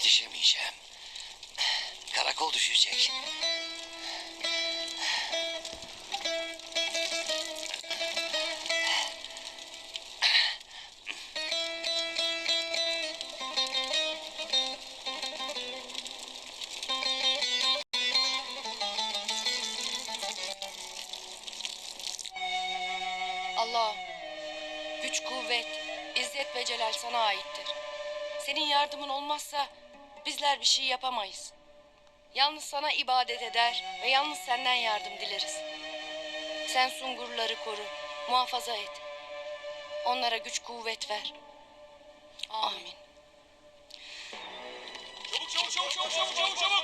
Yetişemeyeceğim. Karakol düşecek. Allah, güç, kuvvet, izzet ve celal sana aittir. Senin yardımın olmazsa bizler bir şey yapamayız. Yalnız sana ibadet eder ve yalnız senden yardım dileriz. Sen sungurları koru, muhafaza et. Onlara güç kuvvet ver. Amin. Çabuk çabuk çabuk çabuk çabuk çabuk.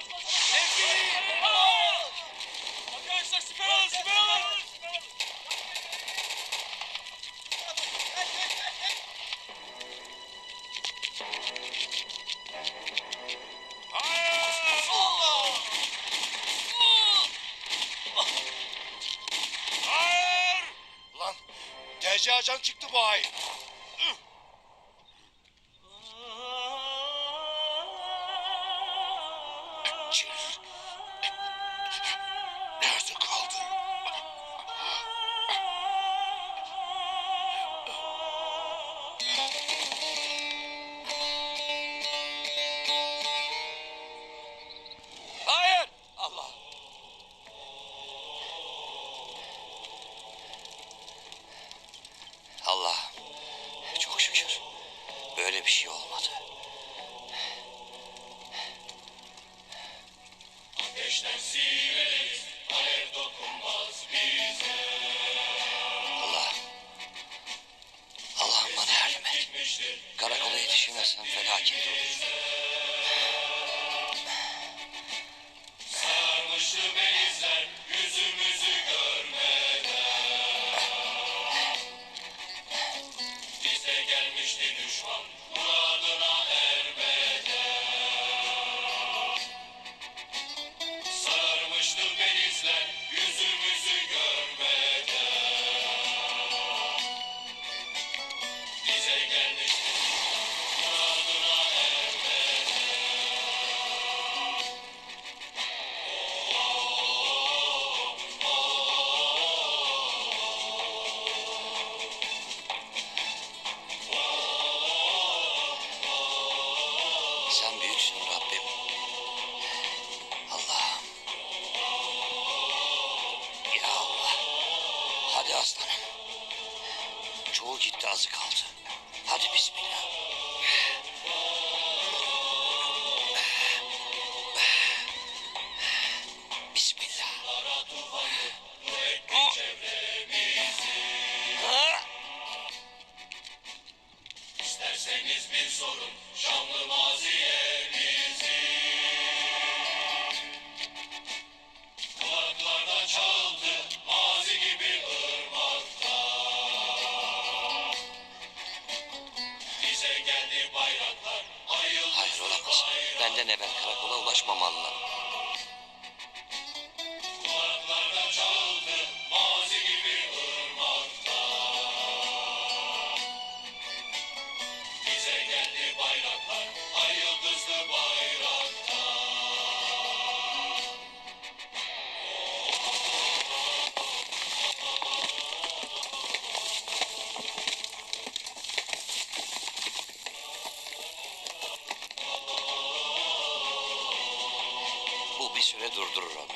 Bu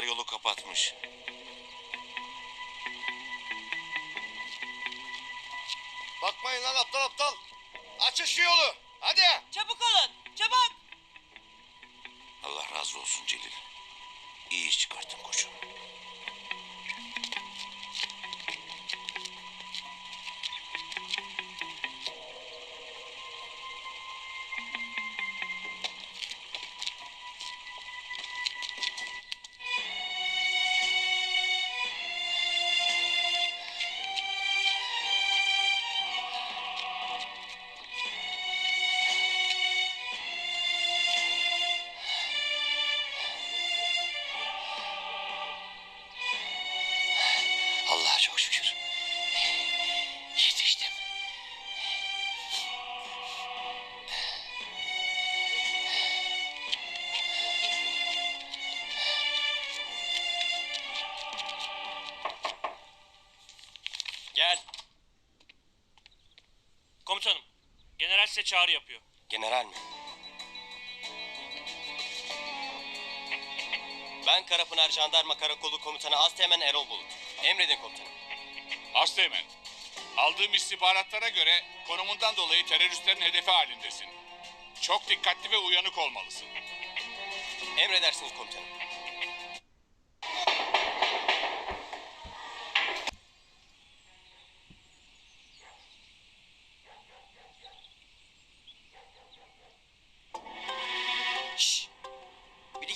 Kayalar yolu kapatmış. Bakmayın lan aptal aptal. Açın şu yolu. Hadi. Çabuk olun, çabuk. Allah razı olsun Celil. İyi iş çıkarttın koçum. Size çağrı yapıyor. General mi? Ben Karapınar Jandarma Karakolu Komutanı Asteğmen Erol Bulut. Emredin komutanım. Asteğmen, aldığım istihbaratlara göre konumundan dolayı teröristlerin hedefi halindesin. Çok dikkatli ve uyanık olmalısın. Emredersiniz komutanım.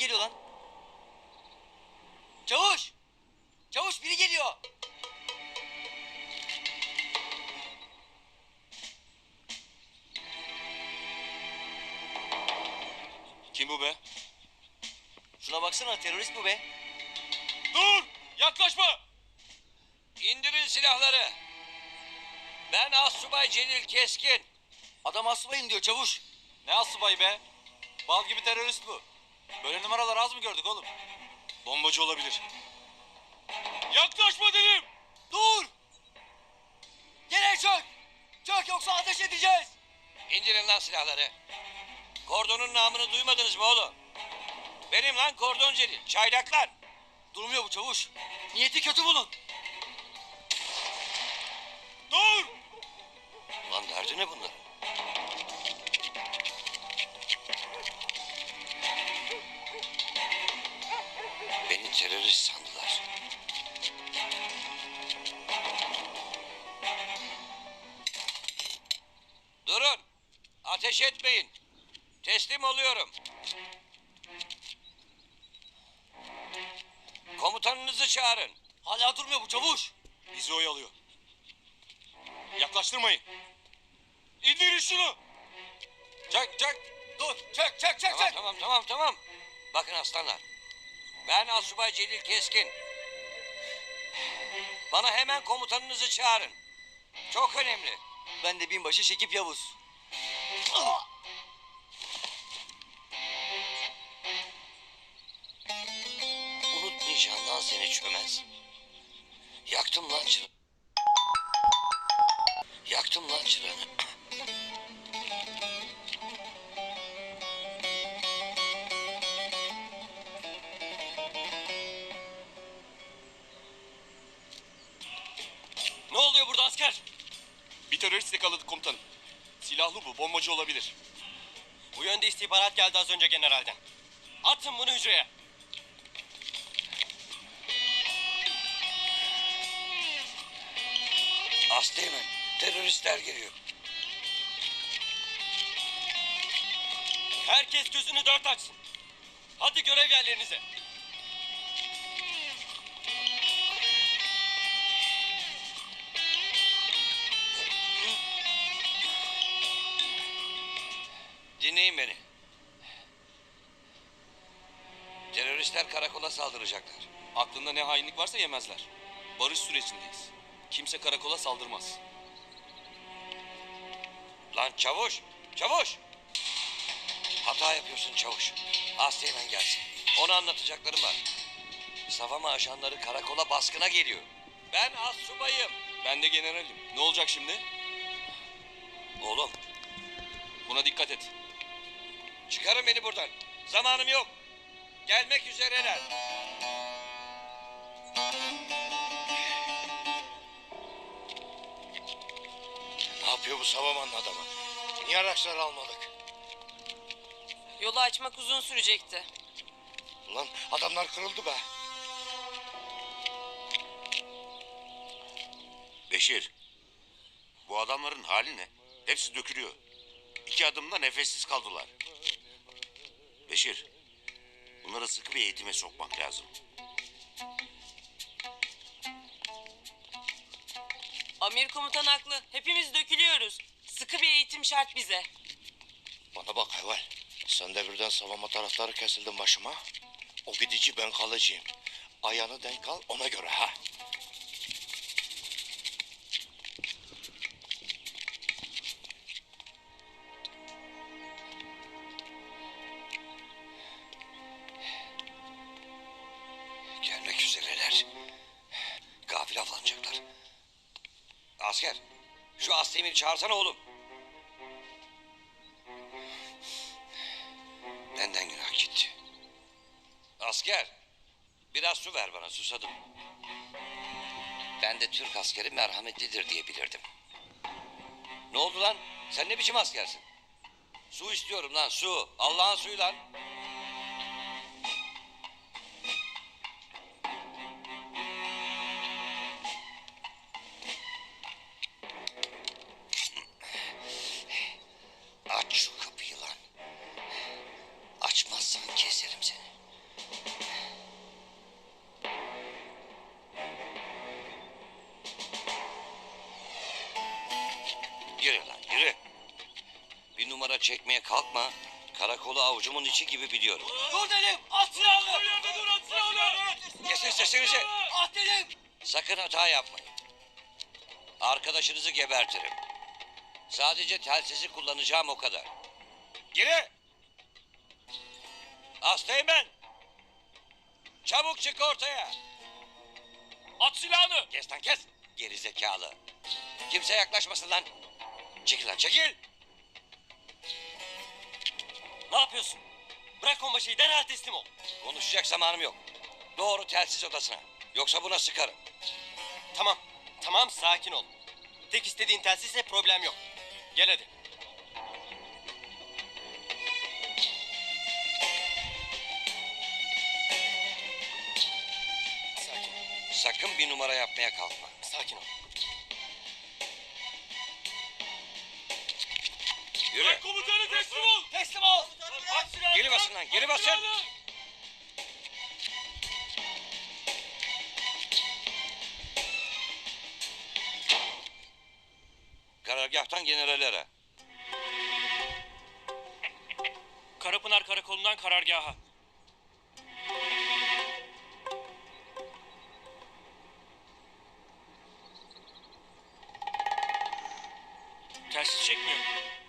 Geliyor lan. Çavuş! Çavuş biri geliyor. Kim bu be? Şuna baksana terörist bu be. Dur! Yaklaşma! İndirin silahları. Ben Assubay Celil Keskin. Adam asubayım diyor çavuş. Ne Assubay be? Bal gibi terörist bu. Böyle numaralar az mı gördük oğlum? Bombacı olabilir. Yaklaşma dedim! Dur! Gene çök! Çök yoksa ateş edeceğiz! İndirin lan silahları. Kordonun namını duymadınız mı oğlum? Benim lan kordon Celil. Çaylaklar. Durmuyor bu çavuş. Niyeti kötü bunun. Dur! Lan derdi ne bunlar? Terörist sandılar. Durun. Ateş etmeyin. Teslim oluyorum. Komutanınızı çağırın. Hala durmuyor bu çavuş. Bizi oyalıyor. Yaklaştırmayın. İndirin şunu. Çek çek. Dur çök çök çök Tamam çök. tamam tamam tamam. Bakın aslanlar. Ben Asubay Celil Keskin. Bana hemen komutanınızı çağırın. Çok önemli. Ben de binbaşı Şekip Yavuz. Unutmayacağım lan seni çömez. Yaktım lan çıra. Yaktım lan çıranı. Terörist yakaladık komutanım. Silahlı bu, bombacı olabilir. Bu yönde istihbarat geldi az önce generalden. Atın bunu hücreye. Asteğmen, teröristler geliyor. Herkes gözünü dört açsın. Hadi görev yerlerinize. Dinleyin beni. Teröristler karakola saldıracaklar. Aklında ne hainlik varsa yemezler. Barış sürecindeyiz. Kimse karakola saldırmaz. Lan çavuş, çavuş. Hata yapıyorsun çavuş. Aslı hemen gelsin. Ona anlatacaklarım var. Savama ajanları karakola baskına geliyor. Ben az subayım. Ben de generalim. Ne olacak şimdi? Oğlum Buna dikkat et. Çıkarın beni buradan. Zamanım yok. Gelmek üzereler. Ne yapıyor bu Savaman'ın adamı? Niye araçları almadık? Yolu açmak uzun sürecekti. Ulan adamlar kırıldı be. Beşir, bu adamların hali ne? Hepsi dökülüyor. İki adımda nefessiz kaldılar. Beşir, bunları sıkı bir eğitime sokmak lazım. Amir komutan haklı. Hepimiz dökülüyoruz. Sıkı bir eğitim şart bize. Bana bak Heval. Sen de birden savunma taraftarı kesildin başıma. O gidici ben kalıcıyım. Ayağını denk al ona göre ha. Çağırsana oğlum. Benden günah gitti. Asker. Biraz su ver bana susadım. Ben de Türk askeri merhametlidir diye bilirdim. Ne oldu lan? Sen ne biçim askersin? Su istiyorum lan su. Allah'ın suyu lan. İçi gibi biliyorum. Dur dedim. At silahını. Dur at silahını. Kesin sesinizi. At dedim. Sakın hata yapmayın. Arkadaşınızı gebertirim. Sadece telsizi kullanacağım o kadar. Geri. Hastayım ben. Çabuk çık ortaya. At silahını. Kes lan kes. Geri zekalı. Kimse yaklaşmasın lan. Çekil lan çekil. Ne yapıyorsun? Bırak onbaşıyı derhal teslim ol. Konuşacak zamanım yok. Doğru telsiz odasına. Yoksa buna sıkarım. Tamam. Tamam sakin ol. Tek istediğin telsizse problem yok. Gel hadi. Sakin. Sakın bir numara yapmaya kalkma. Sakin ol. Yürü. Komutanı teslim ol. Teslim ol. Geri basın lan geri basın. Karargahtan generallere. Karapınar Karakolu'ndan karargaha. Telsiz çekmiyor.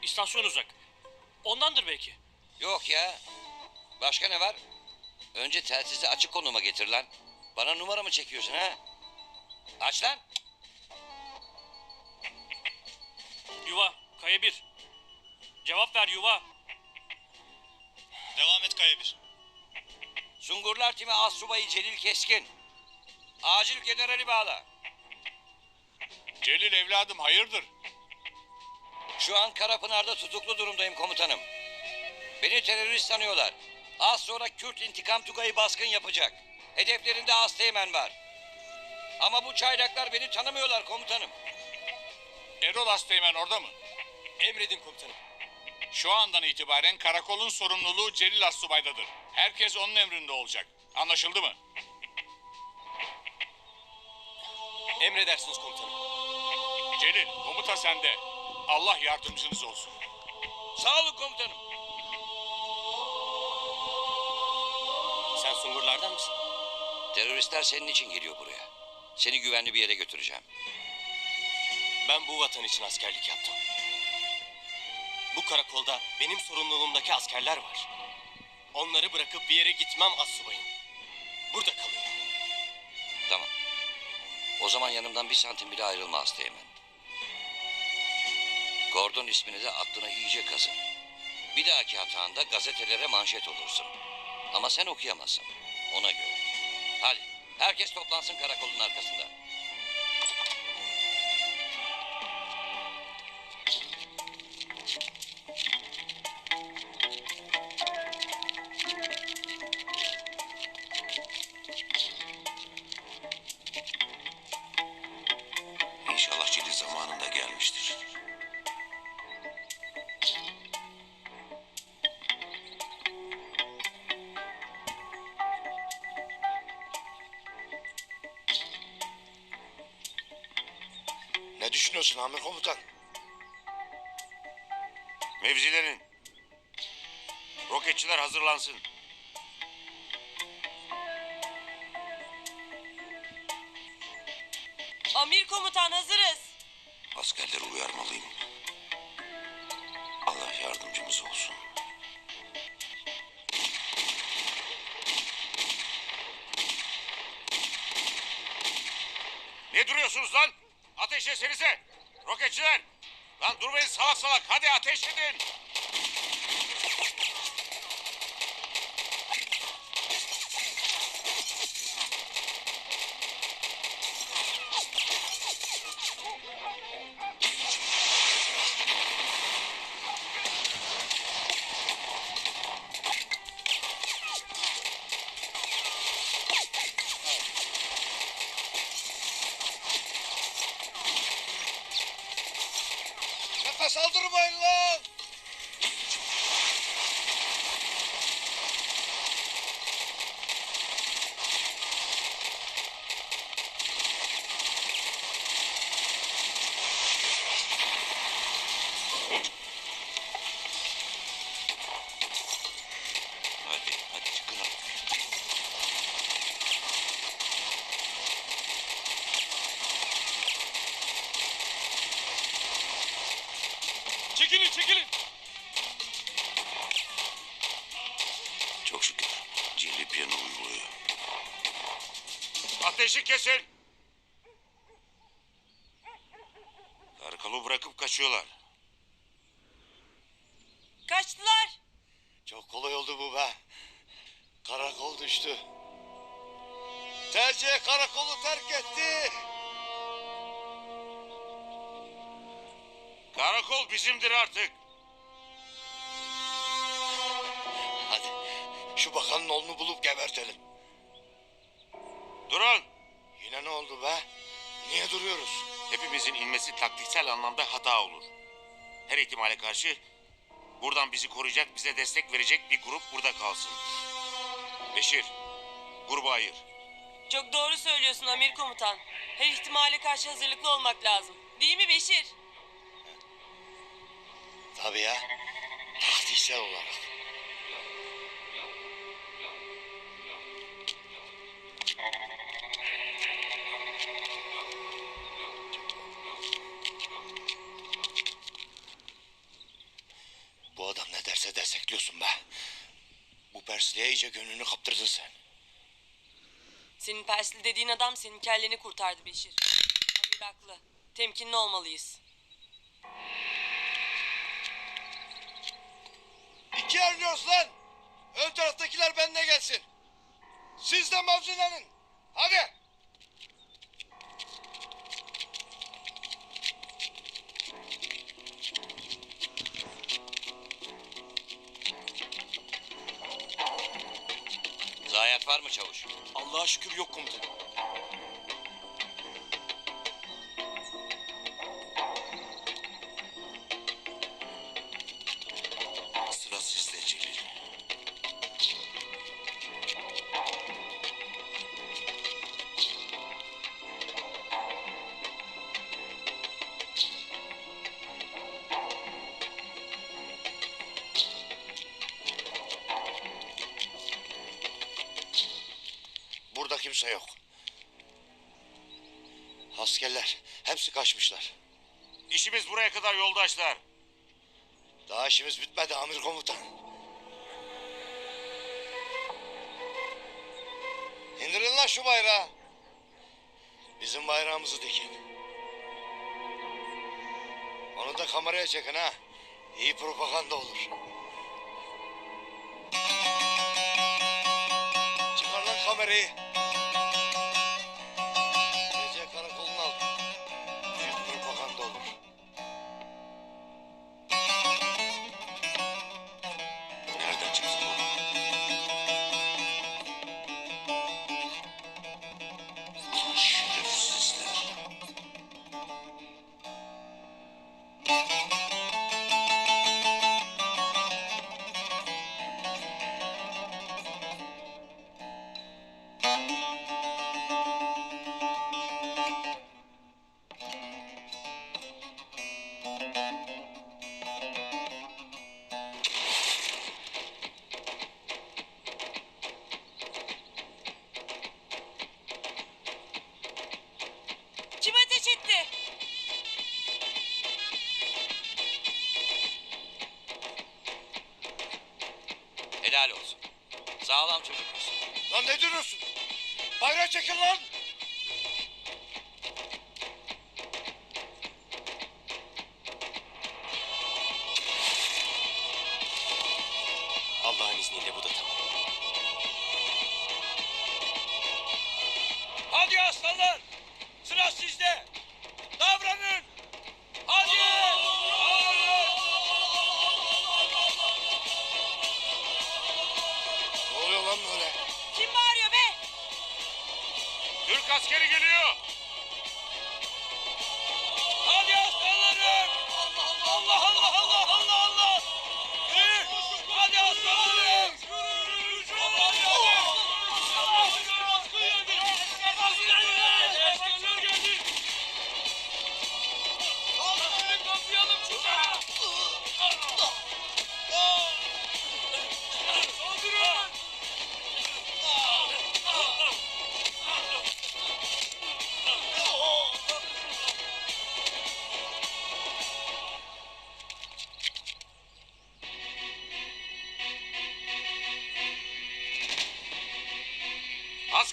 İstasyon uzak. Ondandır belki. Yok ya. Başka ne var? Önce telsizi açık konuma getir lan. Bana numara mı çekiyorsun ha? Aç lan. Yuva, Kaya 1. Cevap ver Yuva. Devam et Kaya bir. Sungurlar timi Assubayı Celil Keskin. Acil generali bağla. Celil evladım hayırdır? Şu an Karapınar'da tutuklu durumdayım komutanım. Beni terörist sanıyorlar. Az sonra Kürt intikam Tugay'ı baskın yapacak. Hedeflerinde Asteğmen var. Ama bu çaylaklar beni tanımıyorlar komutanım. Erol Asteğmen orada mı? Emredin komutanım. Şu andan itibaren karakolun sorumluluğu Celil Assubay'dadır. Herkes onun emrinde olacak. Anlaşıldı mı? Emredersiniz komutanım. Celil, komuta sende. Allah yardımcınız olsun. Sağ olun komutanım. Sungurlardan mısın? Teröristler senin için geliyor buraya. Seni güvenli bir yere götüreceğim. Ben bu vatan için askerlik yaptım. Bu karakolda benim sorumluluğumdaki askerler var. Onları bırakıp bir yere gitmem assubayım. Burada kalıyorum. Tamam. O zaman yanımdan bir santim bile ayrılma Asteğmen. Gordon ismini de aklına iyice kazı. Bir dahaki hatanda gazetelere manşet olursun. Ama sen okuyamazsın. Ona göre. Hadi herkes toplansın karakolun arkasında. Düşünüyorsun Amir Komutan? Mevzilerin. Roketçiler hazırlansın. Amir komutan hazırız. Askerleri uyarmalıyım. Allah yardımcımız olsun. Ne duruyorsunuz lan? Ateş etsenize. Roketçiler. Lan durmayın salak salak. Hadi ateş edin. Ateşi kesin. Karakolu bırakıp kaçıyorlar. Kaçtılar. Çok kolay oldu bu be. Karakol düştü. TC karakolu terk etti. Karakol bizimdir artık. Hadi şu bakanın oğlunu bulup gebertelim. Durun. Yine ne oldu be? Niye duruyoruz? Hepimizin inmesi taktiksel anlamda hata olur. Her ihtimale karşı buradan bizi koruyacak, bize destek verecek bir grup burada kalsın. Beşir, grubu ayır. Çok doğru söylüyorsun Amir komutan. Her ihtimale karşı hazırlıklı olmak lazım. Değil mi Beşir? Tabii ya. Taktiksel olarak. Persli'ye iyice gönlünü kaptırdın sen. Senin Persli dediğin adam senin kelleni kurtardı Beşir. Amir haklı. Temkinli olmalıyız. İki oynuyoruz lan. Ön taraftakiler benimle gelsin. Siz de mavzilenin. Hadi. Var mı çavuş? Allah'a şükür yok komutanım. Kaçmışlar. İşimiz buraya kadar yoldaşlar. Daha işimiz bitmedi amir komutan. İndirin lan şu bayrağı. Bizim bayrağımızı dikin. Onu da kameraya çekin ha. İyi propaganda olur. Çıkar lan kamerayı.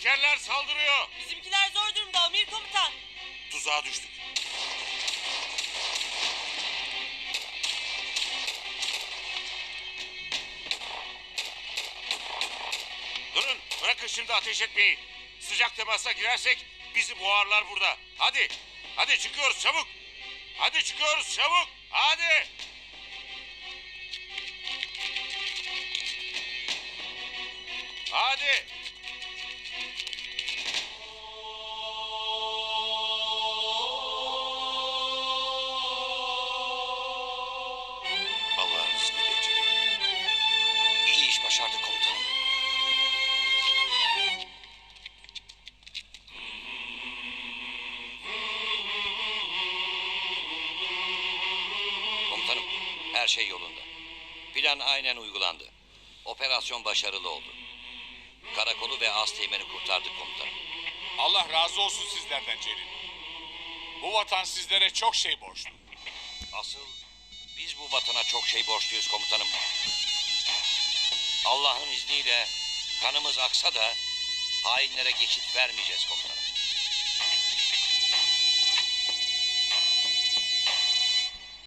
Askerler saldırıyor. Bizimkiler zor durumda Amir komutan. Tuzağa düştük. Durun, bırakın şimdi ateş etmeyi. Sıcak temasa girersek bizi boğarlar burada. Hadi, hadi çıkıyoruz çabuk. Hadi çıkıyoruz çabuk, hadi. Hadi. Şey yolunda. Plan aynen uygulandı. Operasyon başarılı oldu. Karakolu ve Asteğmen'i kurtardık komutanım. Allah razı olsun sizlerden Celil. Bu vatan sizlere çok şey borçlu. Asıl biz bu vatana çok şey borçluyuz komutanım. Allah'ın izniyle kanımız aksa da hainlere geçit vermeyeceğiz komutanım.